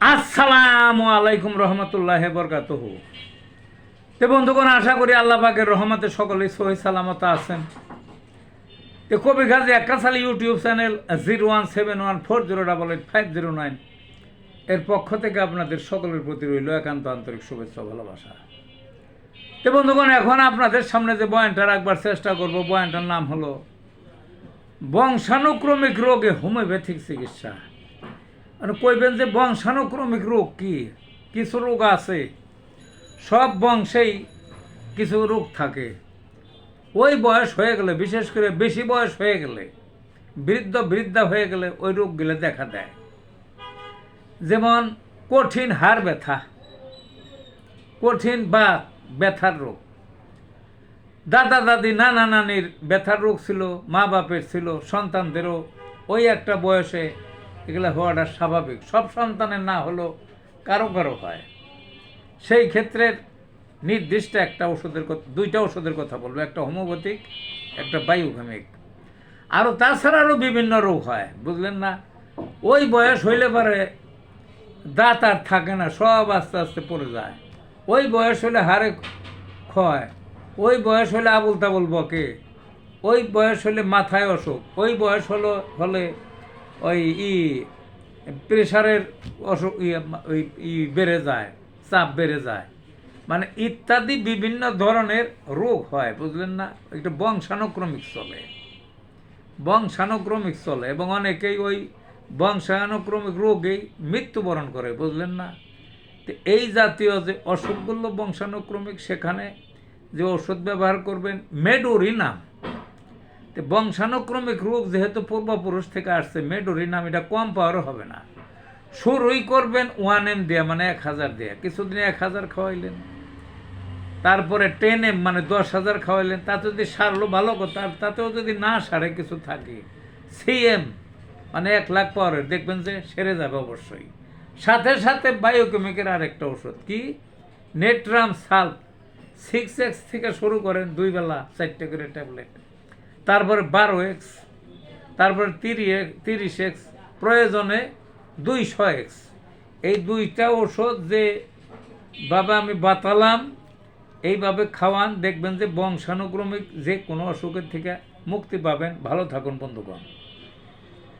আসসালামু আলাইকুম রহমতুল্লাহ বরকাত তে বন্ধুগণ, আশা করি আল্লাহ পাকের রহমতে সকলেই সহি সালামত আছেন। তে কবি Gazi একাশালী YouTube channel zero one seven one four zero double eight five zero nine. এর পক্ষ থেকে আপনাদের সকলের প্রতি রইল একান্ত আন্তরিক শুভেচ্ছা ভালোবাসা। তো বন্ধুগণ, এখন আপনাদের সামনে যে বয়ানটা রাখবার চেষ্টা করব, বয়ানটার নাম হলো, বংশানুক্রমিক রোগে হোমিওপ্যাথিক চিকিৎসা। মানে কইবেন যে বংশানুক্রমিক রোগ কি? কিছু রোগ আছে। সব বংশেই কিছু রোগ থাকে। ওই বয়স হয়ে গেলে, বিশেষ করে বেশি বয়স হয়ে গেলে, বৃদ্ধ বৃদ্ধা হয়ে গেলে ওই রোগগুলো দেখা দেয়। যেমন কঠিন হাড় ব্যথা, কঠিন বা ব্যথার রোগ। দাদা দাদি, নানা নানির ব্যথার রোগ ছিল, মা বাপের ছিল, সন্তানদেরও ওই একটা বয়সে এগুলো হওয়াটা স্বাভাবিক। সব সন্তানের না হলেও কারও কারও হয়। সেই ক্ষেত্রের নির্দিষ্ট একটা ওষুধের কথা দুইটা ওষুধের কথা বলব, একটা হোমিওপ্যাথিক একটা বায়ুকেমিক আরও তাছাড়া আরও বিভিন্ন রোগ হয়, বুঝলেন না? ওই বয়স হইলে পরে দাঁত আর থাকে না, সব আস্তে আস্তে পড়ে যায়। ওই বয়স হলে হাড়ে ক্ষয়, ওই বয়স হলে আবুল তাবুল বকে, ওই বয়স হলে মাথায় অসুখ, ওই বয়স হলো হলে ওই ই প্রেশারের অসুখ ই বেড়ে যায়, চাপ বেড়ে যায়। মানে ইত্যাদি বিভিন্ন ধরনের রোগ হয়, বুঝলেন না? একটা বংশানুক্রমিক চলে। বংশানুক্রমিক চলে এবং অনেকেই ওই বংশানুক্রমিক রোগেই মৃত্যুবরণ করে, বুঝলেন না? তো এই জাতীয় যে অসুখগুলো বংশানুক্রমিক, সেখানে যে ওষুধ ব্যবহার করবেন, মেডোরিনাম। বংশানুক্রমিক রোগ যেহেতু পূর্বপুরুষ থেকে আসছে মেডোরিনাম এটা কম পাওয়ারও হবে না। শুরুই করবেন ওয়ান এম দেয়া মানে এক হাজার দেয়া। কিছুদিন এক হাজার খাওয়াইলেন। তারপরে টেন এম মানে দশ হাজার খাওয়াইলেন। তাতে যদি সারলো ভালো কথা তাতেও যদি না সারে কিছু থাকে। সি এম মানে এক লাখ পাওয়ারের, দেখবেন যে সেরে যাবে অবশ্যই। সাথে সাথে বায়োকেমিকের আরেকটা ওষুধ, কি? নেট্রাম সাল্প সিক্স এক্স থেকে শুরু করেন দুই বেলা চারটে করে ট্যাবলেট। তারপরে বারো এক্স তারপরে তিরিশ এক্স প্রয়োজনে দুইশো এক্স এই দুইটা ওষুধ যে বাবা আমি বাতালাম, এইভাবে খাওয়ান, দেখবেন যে বংশানুক্রমিক যে কোনো অসুখের থেকে মুক্তি পাবেন। ভালো থাকুন, বন্ধুগণ।